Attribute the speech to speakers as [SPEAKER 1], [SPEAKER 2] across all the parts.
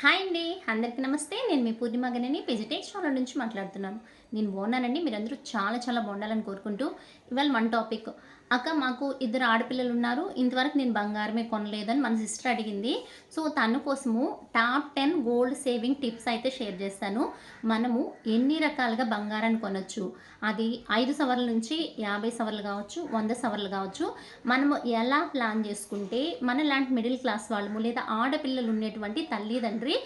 [SPEAKER 1] Hi అండి. అందరికీ నమస్తే. నేను మీ పూర్ణిమగనని గనని వెజిటేజ్ నుంచి మాట్లాడుతున్నాను. నేను బాగున్నానండి. మీరందరూ చాలా చాలా బాగుండాలని కోరుకుంటూ ఇవాళ మన టాపిక్. అక్క మాకు ఇద్దరు ఆడపిల్లలు ఉన్నారు. ఇంతవరకు నేను బంగారమే కొనలేదని మన సిస్టర్ అడిగింది. సో తను కోసము top ten gold saving tips అయితే షేర్ చేస్తాను. మనము ఎన్ని రకాలుగా బంగారాన్ని కొనొచ్చు? అది ఐదు సవర్ల నుంచి యాభై సవర్లు కావచ్చు వంద సవర్లు కావచ్చు. మనము ఎలా ప్లాన్ చేసుకుంటే మన లాంటి మిడిల్ క్లాస్ వాళ్ళము లేదా ఆడపిల్లలు ఉండేటువంటి తల్లిదండ్రి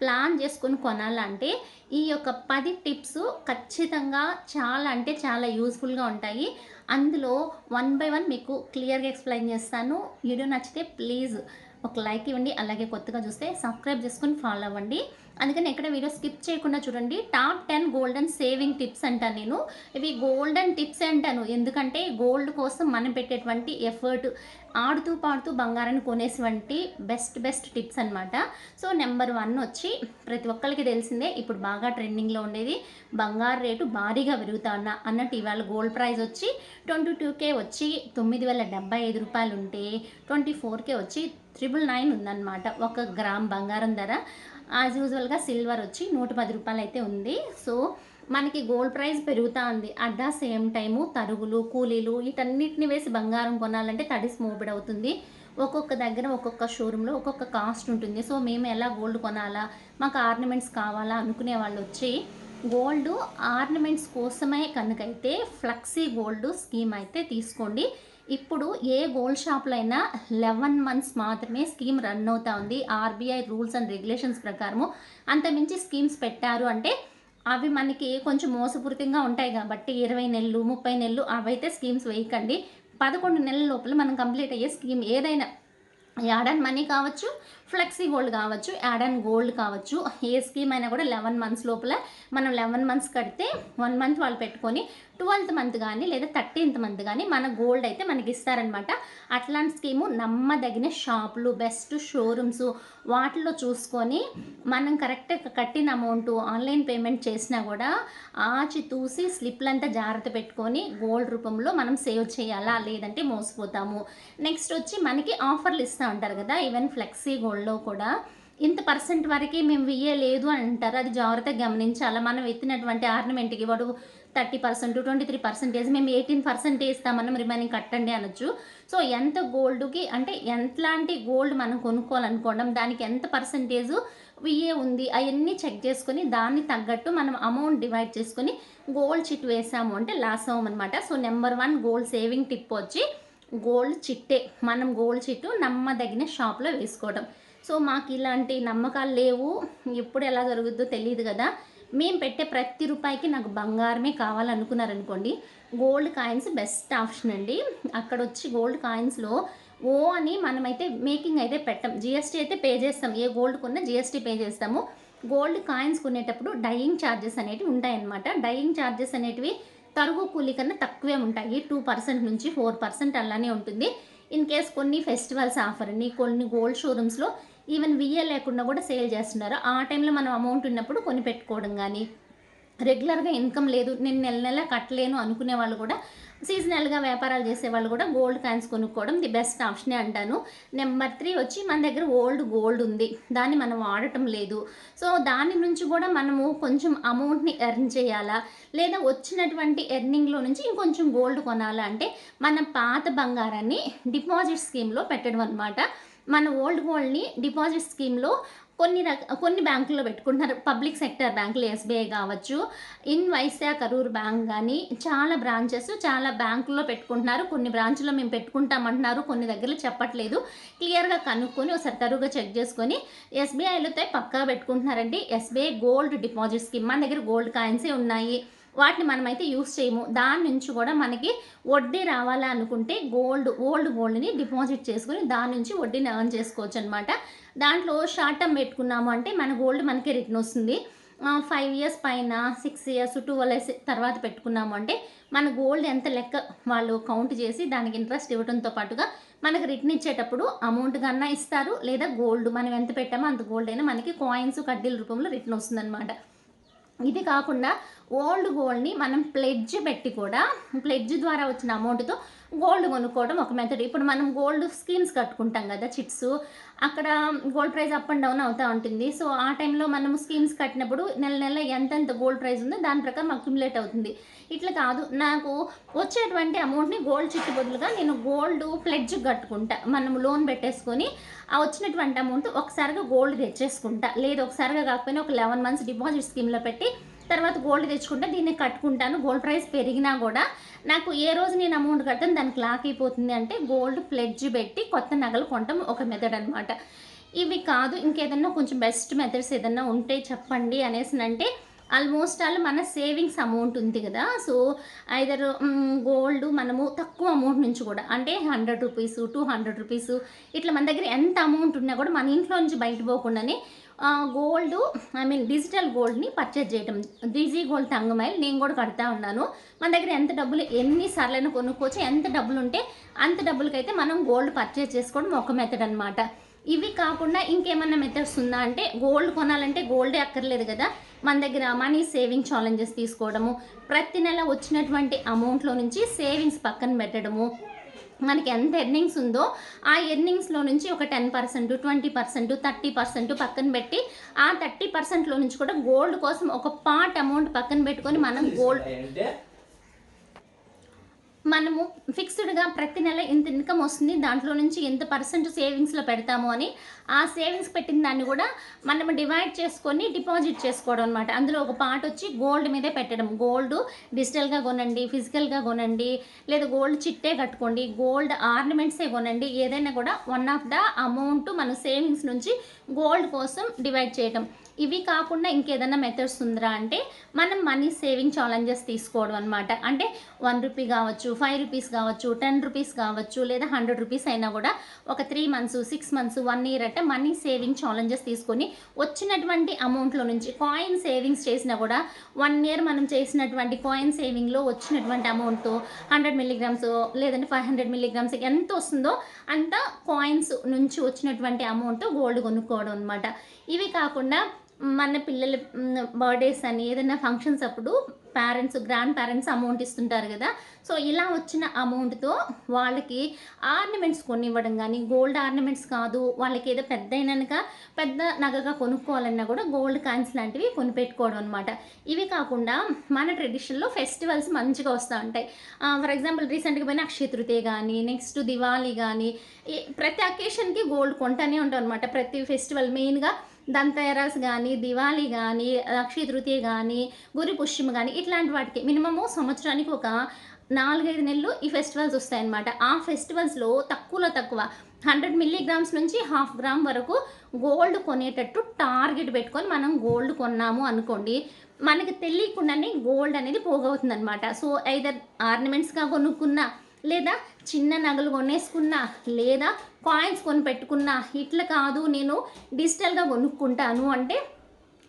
[SPEAKER 1] ప్లాన్ చేసుకొని కొనాలంటే ఈ యొక్క పది టిప్స్ ఖచ్చితంగా చాలా అంటే చాలా యూస్ఫుల్గా ఉంటాయి. అందులో వన్ బై వన్ మీకు క్లియర్గా ఎక్స్ప్లెయిన్ చేస్తాను. వీడియో నచ్చితే ప్లీజ్ ఒక లైక్ ఇవ్వండి. అలాగే కొత్తగా చూస్తే సబ్స్క్రైబ్ చేసుకొని ఫాలో అవ్వండి. అందుకని ఎక్కడ వీడియో స్కిప్ చేయకుండా చూడండి. Top ten golden saving tips అంటాను నేను. ఇవి గోల్డెన్ టిప్స్ అంటాను. ఎందుకంటే గోల్డ్ కోసం మనం పెట్టేటువంటి ఎఫర్ట్ ఆడుతూ పాడుతూ బంగారాన్ని కొనేటువంటి బెస్ట్ బెస్ట్ టిప్స్ అనమాట సో నెంబర్ వన్ వచ్చి ప్రతి ఒక్కరికి తెలిసిందే ఇప్పుడు బాగా ట్రెండింగ్లో ఉండేది బంగారు రేటు భారీగా పెరుగుతా ఉన్న అన్నట్టు ఇవాళ గోల్డ్ ప్రైస్ వచ్చి ట్వంటీ టూకే వచ్చి తొమ్మిది వేల డెబ్బై ఐదు రూపాయలు ఉంటే ట్వంటీ ఫోర్కే వచ్చి త్రిబుల్ నైన్ ఉందన్నమాట. ఒక గ్రామ్ బంగారం ధర యాజ్ యూజువల్గా సిల్వర్ వచ్చి నూట పది రూపాయలు అయితే ఉంది. సో మనకి గోల్డ్ ప్రైస్ పెరుగుతూ ఉంది. అట్ ద సేమ్ టైము తరుగులు కూలీలు వీటన్నిటిని వేసి బంగారం కొనాలంటే తడిస్ మోపిడి అవుతుంది. ఒక్కొక్క దగ్గర ఒక్కొక్క షోరూంలో ఒక్కొక్క కాస్ట్ ఉంటుంది. సో మేము ఎలా గోల్డ్ కొనాలా మాకు ఆర్నమెంట్స్ కావాలా అనుకునే వాళ్ళు వచ్చి గోల్డ్ ఆర్నమెంట్స్ కోసమే కనుకైతే ఫ్లక్సీ గోల్డ్ స్కీమ్ అయితే తీసుకోండి. ఇప్పుడు ఏ గోల్డ్ షాప్లో అయినా లెవెన్ మంత్స్ మాత్రమే స్కీమ్ రన్ అవుతా ఉంది. ఆర్బీఐ రూల్స్ అండ్ రెగ్యులేషన్స్ ప్రకారము. అంతమించి స్కీమ్స్ పెట్టారు అంటే అవి మనకి కొంచెం మోసపూరితంగా ఉంటాయి కాబట్టి ఇరవై నెలలు ముప్పై నెలలు అవైతే స్కీమ్స్ వేయకండి. పదకొండు నెలల లోపల మనం కంప్లీట్ అయ్యే స్కీమ్ ఏదైనా యాడ్ అండ్ మనీ కావచ్చు ఫ్లెక్సీ గోల్డ్ కావచ్చు యాడ్ అండ్ గోల్డ్ కావచ్చు. ఏ స్కీమ్ అయినా కూడా లెవెన్ మంత్స్ లోపల మనం లెవెన్ మంత్స్ కడితే వన్ మంత్ వాళ్ళు పెట్టుకొని ట్వెల్త్ మంత్ కానీ లేదా థర్టీన్త్ మంత్ కానీ మన గోల్డ్ అయితే మనకి ఇస్తారనమాట అట్లాంటి స్కీము నమ్మదగిన షాపులు బెస్ట్ షోరూమ్స్ వాటిలో చూసుకొని మనం కరెక్ట్గా కట్టిన అమౌంట్ ఆన్లైన్ పేమెంట్ చేసినా కూడా ఆచి తూసి స్లిప్లంతా జాగ్రత్త పెట్టుకొని గోల్డ్ రూపంలో మనం సేవ్ చేయాలా? లేదంటే మోసపోతాము. నెక్స్ట్ వచ్చి మనకి ఆఫర్లు ఇస్తూ ఉంటారు కదా? ఈవెన్ ఫ్లెక్సీ గోల్డ్లో కూడా. ఇంత పర్సెంట్ వరకు మేము వేయలేదు అని అంటారు. అది జాగ్రత్తగా గమనించాలా. మనం ఎత్తినటువంటి ఆర్నమెంట్కి వాడు thirty percent twenty three percentage మేము ఎయిటీన్ పర్సెంట్ ఇస్తామన్నాం రిమైనింగ్ కట్టండి అనొచ్చు. సో ఎంత గోల్డ్కి అంటే ఎంతలాంటి గోల్డ్ మనం కొనుక్కోవాలనుకోవడం దానికి ఎంత పర్సెంటేజ్ విఏ ఉంది అవన్నీ చెక్ చేసుకొని దాన్ని తగ్గట్టు మనం అమౌంట్ డివైడ్ చేసుకొని గోల్డ్ చిట్ వేసాము అంటే loss అవ్వమన్నమాట. So number one gold saving tip వచ్చి గోల్డ్ చిట్టే మనం గోల్డ్ చిట్టు నమ్మదగిన షాప్లో వేసుకోవడం. సో మాకు ఇలాంటి నమ్మకాలు లేవు. ఎప్పుడు ఎలా జరుగుద్దో తెలియదు కదా. మేము పెట్టే ప్రతి రూపాయికి నాకు బంగారమే కావాలనుకున్నారనుకోండి. గోల్డ్ కాయిన్స్ బెస్ట్ ఆప్షన్ అండి. అక్కడ వచ్చి గోల్డ్ కాయిన్స్లో ఓ అని మనమైతే మేకింగ్ అయితే పెట్టాం. జిఎస్టీ అయితే పే చేస్తాం. ఏ గోల్డ్ కొన్నా జిఎస్టీ పే చేస్తాము. గోల్డ్ కాయిన్స్ కొనేటప్పుడు డయింగ్ ఛార్జెస్ అనేటివి ఉంటాయన్నమాట. డయింగ్ ఛార్జెస్ అనేటివి తరుగు కూలీ కన్నా తక్కువే ఉంటాయి. టూ పర్సెంట్ నుంచి ఫోర్ పర్సెంట్ అలానే ఉంటుంది. ఇన్ కేస్ కొన్ని ఫెస్టివల్స్ ఆఫర్ అని కొన్ని గోల్డ్ షోరూమ్స్లో ఈవెన్ విఏ లేకుండా కూడా సేల్ చేస్తున్నారు. ఆ టైంలో మనం అమౌంట్ ఉన్నప్పుడు కొని పెట్టుకోవడం కానీ రెగ్యులర్గా ఇన్కమ్ లేదు నేను నెల నెల కట్టలేను అనుకునే వాళ్ళు కూడా సీజనల్గా వ్యాపారాలు చేసే వాళ్ళు కూడా గోల్డ్ కాయిన్స్ కొనుక్కోవడం ది బెస్ట్ ఆప్షనే అంటాను. నెంబర్ త్రీ వచ్చి మన దగ్గర ఓల్డ్ గోల్డ్ ఉంది. దాన్ని మనం వాడటం లేదు. సో దాని నుంచి కూడా మనము కొంచెం అమౌంట్ని ఎర్న్ చేయాలా? లేదా వచ్చినటువంటి ఎర్నింగ్లో నుంచి ఇంకొంచెం గోల్డ్ కొనాలా? అంటే మన పాత బంగారాన్ని డిపాజిట్ స్కీమ్లో పెట్టడం అనమాట మన ఓల్డ్ గోల్డ్ని డిపాజిట్ స్కీమ్లో కొన్ని రక కొన్ని బ్యాంకుల్లో పెట్టుకుంటున్నారు. పబ్లిక్ సెక్టర్ బ్యాంకులు ఎస్బీఐ కావచ్చు ఇన్ వైశ్య కరూర్ బ్యాంక్ కానీ చాలా బ్రాంచెస్ చాలా బ్యాంకుల్లో పెట్టుకుంటున్నారు. కొన్ని బ్రాంచ్లో మేము పెట్టుకుంటామంటున్నారు. కొన్ని దగ్గర చెప్పట్లేదు. క్లియర్గా కనుక్కొని ఒకసారి తరువుగా చెక్ చేసుకొని ఎస్బీఐలతో పక్కా పెట్టుకుంటున్నారండి. SBI gold deposit scheme. మన దగ్గర గోల్డ్ కాయిన్సే ఉన్నాయి. వాటిని మనమైతే యూస్ చేయము. దాని నుంచి కూడా మనకి వడ్డీ రావాలా అనుకుంటే గోల్డ్ ఓల్డ్ గోల్డ్ని డిపాజిట్ చేసుకుని దాని నుంచి వడ్డీని ఎర్న్ చేసుకోవచ్చు అనమాట దాంట్లో షార్ట్ టర్మ్ పెట్టుకున్నాము అంటే మన గోల్డ్ మనకి రిటర్న్ వస్తుంది. ఫైవ్ ఇయర్స్ పైన సిక్స్ ఇయర్స్ ట్వెల్వ్ ఇయర్స్ తర్వాత పెట్టుకున్నాము అంటే మన గోల్డ్ ఎంత లెక్క వాళ్ళు కౌంట్ చేసి దానికి ఇంట్రెస్ట్ ఇవ్వడంతో పాటుగా మనకు రిటర్న్ ఇచ్చేటప్పుడు అమౌంట్ కన్నా ఇస్తారు. లేదా గోల్డ్ మనం ఎంత పెట్టామో అంత గోల్డ్ అయినా మనకి కాయిన్స్ కడ్డీల రూపంలో రిటర్న్ వస్తుందన్నమాట. ఇది కాకుండా ఓల్డ్ గోల్డ్ని మనం ప్లెడ్జ్ పెట్టి కూడా ప్లెడ్జ్ ద్వారా వచ్చిన అమౌంట్తో గోల్డ్ కొనుక్కోవడం ఒక మెథడ్ ఇప్పుడు మనం గోల్డ్ స్కీమ్స్ కట్టుకుంటాం కదా చిట్స్. అక్కడ gold price up and down అవుతూ ఉంటుంది. సో ఆ టైంలో మనం స్కీమ్స్ కట్టినప్పుడు నెల నెల ఎంతెంత గోల్డ్ ప్రైస్ ఉందో దాని ప్రకారం అక్యుములేట్ అవుతుంది. ఇట్లా కాదు. నాకు వచ్చేటువంటి అమౌంట్ని గోల్డ్ చిట్టు బదులుగా నేను గోల్డ్ ఫ్లెడ్జ్ కట్టుకుంటా. మనం లోన్ పెట్టేసుకొని ఆ వచ్చినటువంటి అమౌంట్ ఒకసారిగా గోల్డ్ తెచ్చేసుకుంటా. లేదు ఒకసారిగా కాకపోయినా ఒక లెవెన్ మంత్స్ డిపాజిట్ స్కీమ్లో పెట్టి తర్వాత గోల్డ్ తెచ్చుకుంటే దీన్ని కట్టుకుంటాను. గోల్డ్ ప్రైస్ పెరిగినా కూడా నాకు ఏ రోజు నేను అమౌంట్ కడతాను దానికి లాక్ అయిపోతుంది అంటే గోల్డ్ ఫ్లెడ్జ్ పెట్టి కొత్త నగలు కొనడం ఒక మెథడ్ అనమాట ఇవి కాదు ఇంకేదన్నా కొంచెం బెస్ట్ మెథడ్స్ ఏదన్నా ఉంటే చెప్పండి అనేసి అంటే ఆల్మోస్ట్ ఆల్ మన సేవింగ్స్ అమౌంట్ ఉంది కదా. సో ఐదర్ గోల్డ్ మనము తక్కువ అమౌంట్ నుంచి కూడా అంటే hundred rupees two hundred rupees ఇట్లా మన దగ్గర ఎంత అమౌంట్ ఉన్నా కూడా మన ఇంట్లో నుంచి బయట పోకుండానే గోల్డ్ ఐ మీన్ డిజిటల్ గోల్డ్ని పర్చేజ్ చేయటం. డిజీ గోల్డ్ తంగమైల్ నేను కూడా కడతా ఉన్నాను. మన దగ్గర ఎంత డబ్బులు ఎన్ని సార్లైనా కొనుక్కోవచ్చు. ఎంత డబ్బులు ఉంటే అంత డబ్బులకైతే మనం గోల్డ్ పర్చేజ్ చేసుకోవడం ఒక మెథడ్ అనమాట ఇవి కాకుండా ఇంకేమన్నా మెథడ్స్ ఉందా అంటే గోల్డ్ కొనాలంటే గోల్డే అక్కర్లేదు కదా. మన దగ్గర మనీ సేవింగ్ ఛాలెంజెస్ తీసుకోవడము ప్రతి నెల వచ్చినటువంటి అమౌంట్లో నుంచి సేవింగ్స్ పక్కన పెట్టడము మనకి ఎంత ఎర్నింగ్స్ ఉందో ఆ ఎర్నింగ్స్లో నుంచి ఒక ten percent twenty percent thirty percent పక్కన పెట్టి ఆ థర్టీ పర్సెంట్లో నుంచి కూడా గోల్డ్ కోసం ఒక పార్ట్ అమౌంట్ పక్కన పెట్టుకొని మనం గోల్డ్
[SPEAKER 2] అంటే
[SPEAKER 1] మనము ఫిక్స్డ్గా ప్రతి నెల ఇంత ఇన్కమ్ వస్తుంది దాంట్లో నుంచి ఎంత పర్సెంట్ సేవింగ్స్లో పెడతాము అని ఆ సేవింగ్స్ పెట్టిన దాన్ని కూడా మనము డివైడ్ చేసుకొని డిపాజిట్ చేసుకోవడం అనమాట అందులో ఒక పార్ట్ వచ్చి గోల్డ్ మీదే పెట్టడం. గోల్డ్ డిజిటల్గా కొనండి ఫిజికల్గా కొనండి లేదా గోల్డ్ చిట్టే కట్టుకోండి గోల్డ్ ఆర్నమెంట్సే కొనండి ఏదైనా కూడా వన్ ఆఫ్ ద అమౌంట్ మన సేవింగ్స్ నుంచి గోల్డ్ కోసం డివైడ్ చేయడం ఇవి కాకుండా ఇంకేదైనా మెథడ్స్ ఉందిరా అంటే మనం మనీ సేవింగ్ ఛాలెంజెస్ తీసుకోవడం అనమాట అంటే వన్ రూపీ కావచ్చు ఫైవ్ రూపీస్ కావచ్చు టెన్ రూపీస్ కావచ్చు లేదా హండ్రెడ్ రూపీస్ అయినా కూడా ఒక three months six months one year అంటే మనీ సేవింగ్ ఛాలెంజెస్ తీసుకొని వచ్చినటువంటి అమౌంట్లో నుంచి కాయిన్ సేవింగ్స్ చేసినా కూడా వన్ ఇయర్ మనం చేసినటువంటి కాయిన్ సేవింగ్లో వచ్చినటువంటి అమౌంట్తో హండ్రెడ్ మిల్లీగ్రామ్స్ లేదంటే ఫైవ్ హండ్రెడ్ మిల్లీగ్రామ్స్ ఎంత వస్తుందో అంత కాయిన్స్ నుంచి వచ్చినటువంటి అమౌంట్ గోల్డ్ కొనుక్కోవడం అనమాట ఇవి కాకుండా మన పిల్లల బర్త్డేస్ అని ఏదైనా ఫంక్షన్స్ అప్పుడు పేరెంట్స్ గ్రాండ్ పేరెంట్స్ అమౌంట్ ఇస్తుంటారు కదా. సో ఇలా వచ్చిన అమౌంట్తో వాళ్ళకి ఆర్నమెంట్స్ కొనివ్వడం కానీ గోల్డ్ ఆర్నమెంట్స్ కాదు వాళ్ళకి ఏదో పెద్ద అయినాక పెద్ద నగగా కొనుక్కోవాలన్నా కూడా గోల్డ్ కాయిన్స్ లాంటివి కొనిపెట్టుకోవడం అనమాట ఇవి కాకుండా మన ట్రెడిషన్లో ఫెస్టివల్స్ మంచిగా వస్తూ ఉంటాయి. ఫర్ ఎగ్జాంపుల్ రీసెంట్గా పోయిన అక్షయ తృతీయ కానీ నెక్స్ట్ దివాళీ కానీ ప్రతి అకేషన్కి గోల్డ్ కొంటానే ఉంటాం అనమాట ప్రతి ఫెస్టివల్ మెయిన్గా దంతెరస్ కానీ దివాళీ కానీ అక్షయ తృతీయ కానీ గురి పుష్యమి కానీ ఇట్లాంటి వాటికి మినిమము సంవత్సరానికి ఒక నాలుగైదు నెలలు ఈ ఫెస్టివల్స్ వస్తాయన్నమాట. ఆ ఫెస్టివల్స్లో తక్కువలో తక్కువ హండ్రెడ్ మిల్లీగ్రామ్స్ నుంచి హాఫ్ గ్రామ్ వరకు గోల్డ్ కొనేటట్టు టార్గెట్ పెట్టుకొని మనం గోల్డ్ కొన్నాము అనుకోండి మనకి తెలియకుండానే గోల్డ్ అనేది పోగవుతుంది అనమాట సో ఐదర్ ఆర్నమెంట్స్గా కొనుక్కున్నా లేదా చిన్న నగలు కొనేసుకున్నా లేదా కాయిన్స్ కొని పెట్టుకున్నా ఇట్లా కాదు నేను డిజిటల్గా కొనుక్కుంటాను అంటే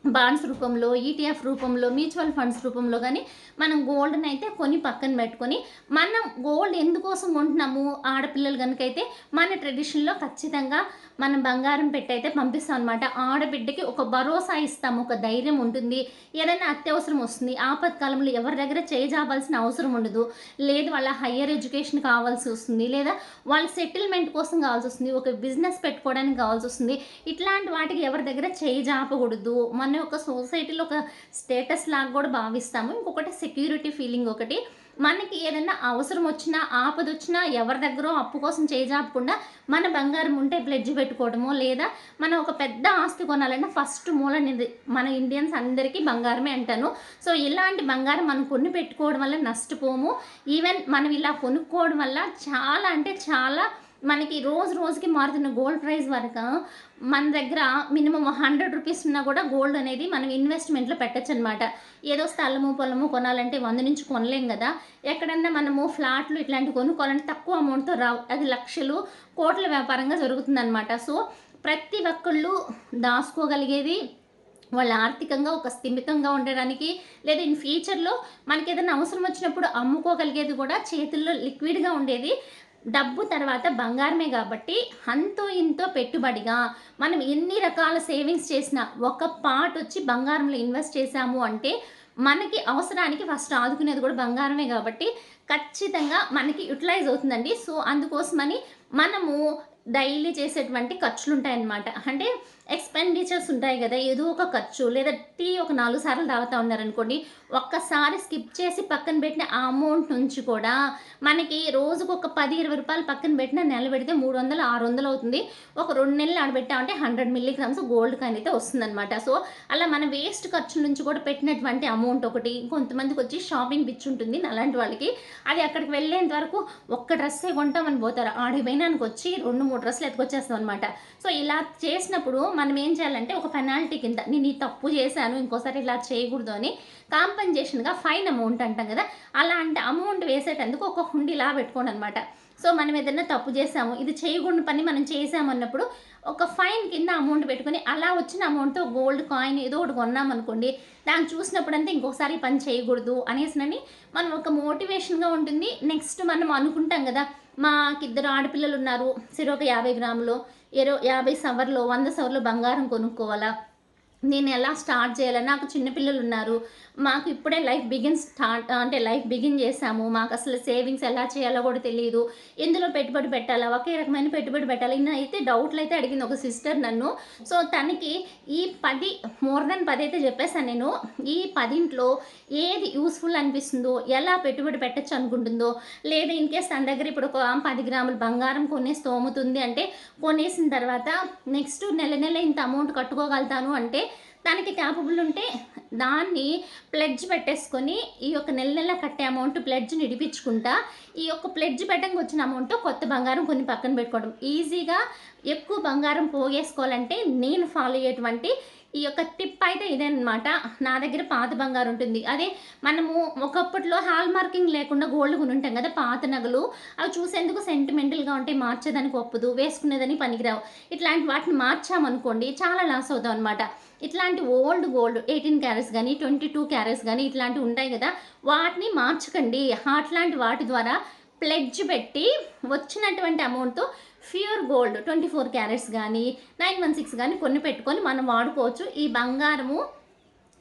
[SPEAKER 1] బాండ్స్ రూపంలో ఈటీఎఫ్ రూపంలో మ్యూచువల్ ఫండ్స్ రూపంలో కానీ మనం గోల్డ్ని అయితే కొని పక్కన పెట్టుకొని మనం గోల్డ్ ఎందుకోసం కొంటున్నాము? ఆడపిల్లలు కనుక అయితే మన ట్రెడిషన్లో ఖచ్చితంగా మనం బంగారం పెట్టి అయితే పంపిస్తాం అనమాట ఆడబిడ్డకి ఒక భరోసా ఇస్తాము ఒక ధైర్యం ఉంటుంది. ఏదైనా అత్యవసరం వస్తుంది. ఆపత్కాలంలో ఎవరి దగ్గర చేజాబాల్సిన అవసరం ఉండదు. లేదు వాళ్ళ హయ్యర్ ఎడ్యుకేషన్ కావాల్సి వస్తుంది. లేదా వాళ్ళ సెటిల్మెంట్ కోసం కావాల్సి వస్తుంది. ఒక బిజినెస్ పెట్టుకోవడానికి కావాల్సి వస్తుంది. ఇట్లాంటి వాటికి ఎవరి దగ్గర చేయి జాపకూడదు మన ఒక సొసైటీలో ఒక స్టేటస్ లాగా కూడా భావిస్తాము. ఇంకొకటి సెక్యూరిటీ ఫీలింగ్ ఒకటి. మనకి ఏదైనా అవసరం వచ్చినా ఆపద వచ్చినా ఎవరి దగ్గర అప్పు కోసం చేజాపకుండా మన బంగారం ఉంటే ప్లెడ్జ్ పెట్టుకోవడమో లేదా మనం ఒక పెద్ద ఆస్తి కొనాలన్నా ఫస్ట్ మూల మన ఇండియన్స్ అందరికీ బంగారమే అంటాను. సో ఇలాంటి బంగారం మనం కొన్ని పెట్టుకోవడం వల్ల నష్టపోము. ఈవెన్ మనం ఇలా కొనుక్కోవడం వల్ల చాలా అంటే చాలా మనకి రోజు రోజుకి మారుతున్న గోల్డ్ ప్రైస్ వరకు మన దగ్గర మినిమం హండ్రెడ్ రూపీస్ ఉన్నా కూడా గోల్డ్ అనేది మనం ఇన్వెస్ట్మెంట్లో పెట్టచ్చు అనమాట ఏదో స్థలము పొలము కొనాలంటే వంద నుంచి కొనలేం కదా. ఎక్కడన్నా మనము ఫ్లాట్లు ఇట్లాంటివి కొనుక్కోవాలంటే తక్కువ అమౌంట్తో రావు. అది లక్షలు కోట్ల వ్యాపారంగా జరుగుతుందన్నమాట సో ప్రతి ఒక్కళ్ళు దాచుకోగలిగేది వాళ్ళు ఆర్థికంగా ఒక స్థిమితంగా ఉండడానికి లేదా ఇన్ ఫ్యూచర్లో మనకి ఏదైనా అవసరం వచ్చినప్పుడు అమ్ముకోగలిగేది కూడా చేతుల్లో లిక్విడ్గా ఉండేది. డబ్బు తర్వాత బంగారమే కాబట్టి అంతో ఇంతో పెట్టుబడిగా మనం ఎన్ని రకాల సేవింగ్స్ చేసినా ఒక పార్ట్ వచ్చి బంగారంలో ఇన్వెస్ట్ చేశాము అంటే మనకి అవసరానికి ఫస్ట్ ఆదుకునేది కూడా బంగారమే కాబట్టి ఖచ్చితంగా మనకి యూటిలైజ్ అవుతుందండి. సో అందుకోసమని మనము డైలీ చేసేటువంటి ఖర్చులు ఉంటాయన్నమాట అంటే ఎక్స్పెండిచర్స్ ఉంటాయి కదా ఏదో ఒక ఖర్చు లేదా టీ ఒక నాలుగు సార్లు తాగుతూ ఉన్నారనుకోండి ఒక్కసారి స్కిప్ చేసి పక్కన పెట్టిన ఆ అమౌంట్ నుంచి కూడా మనకి రోజుకు ఒక పది ఇరవై రూపాయలు పక్కన పెట్టిన నెల పెడితే మూడు వందలు ఆరు వందలు అవుతుంది. ఒక రెండు నెలలు ఆడబెట్టామంటే హండ్రెడ్ మిల్లీగ్రామ్స్ గోల్డ్ కాయిన్ అయితే వస్తుందన్నమాట. సో అలా మన వేస్ట్ ఖర్చు నుంచి కూడా పెట్టినటువంటి అమౌంట్ ఒకటి కొంతమందికి వచ్చి షాపింగ్ పిచ్చి ఉంటుంది అలాంటి వాళ్ళకి. అది అక్కడికి వెళ్ళేంత వరకు ఒక్క డ్రెస్సే కొంటామని పోతారు. ఆడిపోయినానికి వచ్చి రెండు మూడు డ్రెస్సులు ఎత్తుకొచ్చేస్తాం అనమాట సో ఇలా చేసినప్పుడు మనం ఏం చేయాలంటే ఒక పెనాల్టీ కింద నేను ఈ తప్పు చేశాను ఇంకోసారి ఇలా చేయకూడదు అని కాంపన్సేషన్గా ఫైన్ అమౌంట్ అంటాం కదా అలాంటి అమౌంట్ వేసేటందుకు ఒక హుండి ఇలా పెట్టుకోండి అనమాట సో మనం ఏదైనా తప్పు చేసాము ఇది చేయకూడని పని మనం చేసాము అన్నప్పుడు ఒక ఫైన్ కింద అమౌంట్ పెట్టుకొని అలా వచ్చిన అమౌంట్తో గోల్డ్ కాయిన్ ఏదో ఒకటి కొన్నామనుకోండి దాన్ని చూసినప్పుడంతా ఇంకొకసారి పని చేయకూడదు అనేసినని మనం ఒక మోటివేషన్గా ఉంటుంది. నెక్స్ట్ మనం అనుకుంటాం కదా మాకు ఇద్దరు ఆడపిల్లలు ఉన్నారు సరే ఒక యాభై గ్రాములు ఇరవై యాభై సవర్లో వంద సవర్లో బంగారం కొనుక్కోవాలా? నేను ఎలా స్టార్ట్ చేయాలి? నాకు చిన్నపిల్లలు ఉన్నారు. మాకు ఇప్పుడే లైఫ్ బిగిన్ స్టార్ట్ అంటే లైఫ్ బిగిన్ చేసాము మాకు అసలు సేవింగ్స్ ఎలా చేయాలో కూడా తెలియదు ఎందులో పెట్టుబడి పెట్టాలా? ఒకే రకమైన పెట్టుబడి పెట్టాలి? ఇన్న అయితే డౌట్లు అయితే అడిగింది ఒక సిస్టర్ నన్ను. సో తనకి ఈ పది మోర్ దెన్ పది అయితే చెప్పేసాను నేను. ఈ పదింట్లో ఏది యూస్ఫుల్ అనిపిస్తుందో ఎలా పెట్టుబడి పెట్టచ్చు అనుకుంటుందో లేదా ఇన్ కేస్ తన దగ్గర ఇప్పుడు ఒక పది గ్రాములు బంగారం కొనేసి తోముతుంది అంటే కొనేసిన తర్వాత నెక్స్ట్ నెల నెల ఇంత అమౌంట్ కట్టుకోగలుగుతాను అంటే దానికి క్యాపబుల్ ఉంటే దాన్ని ప్లెడ్జ్ పెట్టేసుకొని ఈ యొక్క నెల నెల కట్టే అమౌంట్ ప్లెడ్జ్ని ఇడిపించుకుంటా ఈ యొక్క ప్లెడ్జ్ పెట్టడానికి వచ్చిన అమౌంట్ కొత్త బంగారం కొన్ని పక్కన పెట్టుకోవడం. ఈజీగా ఎక్కువ బంగారం పోగేసుకోవాలంటే నేను ఫాలో అయ్యేటువంటి ఈ యొక్క టిప్ అయితే ఇదేనమాట నా దగ్గర పాత బంగారు ఉంటుంది. అదే మనము ఒకప్పట్లో హాల్ మార్కింగ్ లేకుండా గోల్డ్ కొని ఉంటాం కదా పాత నగలు. అవి చూసేందుకు సెంటిమెంటల్గా ఉంటాయి మార్చేదానికి ఒప్పదు వేసుకునేదని పనికిరావు. ఇట్లాంటి వాటిని మార్చామనుకోండి చాలా లాస్ అవుతాం అనమాట ఇట్లాంటి ఓల్డ్ గోల్డ్ ఎయిటీన్ క్యారెట్స్ కానీ ట్వంటీ టూ క్యారెట్స్ కానీ ఇట్లాంటివి ఉంటాయి కదా వాటిని మార్చకండి. అట్లాంటి వాటి ద్వారా ప్లెడ్జ్ పెట్టి వచ్చినటువంటి అమౌంట్తో pure gold twenty four carats కానీ నైన్ వన్ సిక్స్ కానీ కొన్ని పెట్టుకొని మనం వాడుకోవచ్చు. ఈ బంగారము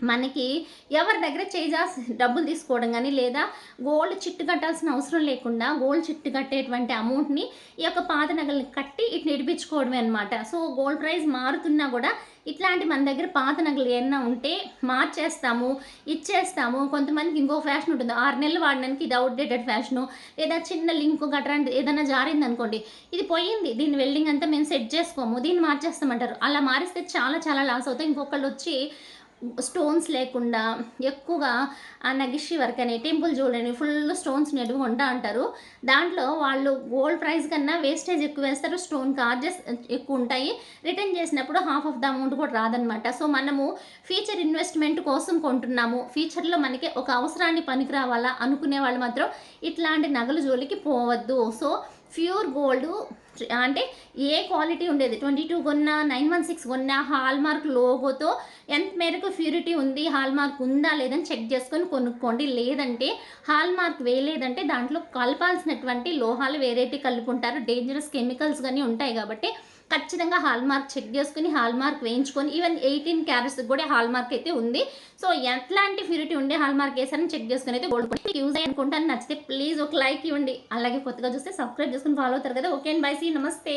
[SPEAKER 1] మనకి ఎవరి దగ్గర చేజాస్ డబ్బులు తీసుకోవడం కానీ లేదా గోల్డ్ చిట్టు కట్టాల్సిన అవసరం లేకుండా గోల్డ్ చిట్టు కట్టేటువంటి అమౌంట్ని ఈ యొక్క పాత నగల్ని కట్టి ఇటు నడిపించుకోవడమే అనమాట సో గోల్డ్ ప్రైస్ మారుతున్నా కూడా ఇట్లాంటి మన దగ్గర పాత నగలు ఏమన్నా ఉంటే మార్చేస్తాము ఇచ్చేస్తాము. కొంతమందికి ఇంకో ఫ్యాషన్ ఉంటుంది. ఆరు నెలలు వాడడానికి ఇది అవుట్డేటెడ్ ఫ్యాషను లేదా చిన్న లింక్ గట్రా ఏదైనా జారింది అనుకోండి ఇది పోయింది. దీని వెల్డింగ్ అంతా మేము సెట్ చేసుకోము దీన్ని మార్చేస్తామంటారు. అలా మారిస్తే చాలా చాలా లాస్ అవుతాయి. ఇంకొకళ్ళు వచ్చి స్టోన్స్ లేకుండా ఎక్కువగా ఆ నగిషి వర్క్ అని టెంపుల్ చూడండి ఫుల్ స్టోన్స్ నెడుగు ఉంటా అంటారు. దాంట్లో వాళ్ళు గోల్డ్ ప్రైస్ కన్నా వేస్టేజ్ ఎక్కువ వేస్తారు స్టోన్ చార్జెస్ ఎక్కువ ఉంటాయి. రిటర్న్ చేసినప్పుడు హాఫ్ ఆఫ్ ద అమౌంట్ కూడా రాదనమాట సో మనము ఫ్యూచర్ ఇన్వెస్ట్మెంట్ కోసం కొంటున్నాము. ఫ్యూచర్లో మనకి ఒక అవసరాన్ని పనికి రావాలా అనుకునే వాళ్ళు మాత్రం ఇట్లాంటి నగలు జోలికి పోవద్దు. సో ప్యూర్ గోల్డ్ అంటే ఏ క్వాలిటీ ఉండేది? ట్వంటీ టూ కొన్నా నైన్ వన్ సిక్స్ కొన్నా హాల్ మార్క్ లోగోతో ఎంత మేరకు ప్యూరిటీ ఉంది హాల్ మార్క్ ఉందా లేదని చెక్ చేసుకొని కొనుక్కోండి. లేదంటే హాల్ మార్క్ వేయలేదంటే దాంట్లో కలపాల్సినటువంటి లోహాలు వేరేటి కలుపుకుంటారు. డేంజరస్ కెమికల్స్ కానీ ఉంటాయి కాబట్టి ఖచ్చితంగా హాల్ మార్క్ చెక్ చేసుకుని హాల్ మార్క్ వేయించుకొని ఈవెన్ ఎయిటీన్ క్యారెట్స్ కూడా హాల్ మార్క్ అయితే ఉంది. సో ఎట్లాంటి ప్యూరిటీ ఉండే హాల్ మార్క్ వేసారని చెక్ చేసుకుని అయితే గోల్డ్ కొని యూజ్ అయ్యి అనుకుంటాను. నచ్చితే ప్లీజ్ ఒక లైక్ ఇవ్వండి. అలాగే కొత్తగా చూస్తే సబ్స్క్రైబ్ చేసుకుని ఫాలో అవుతారు కదా. ఓకే అండ్ బై సీ నమస్తే.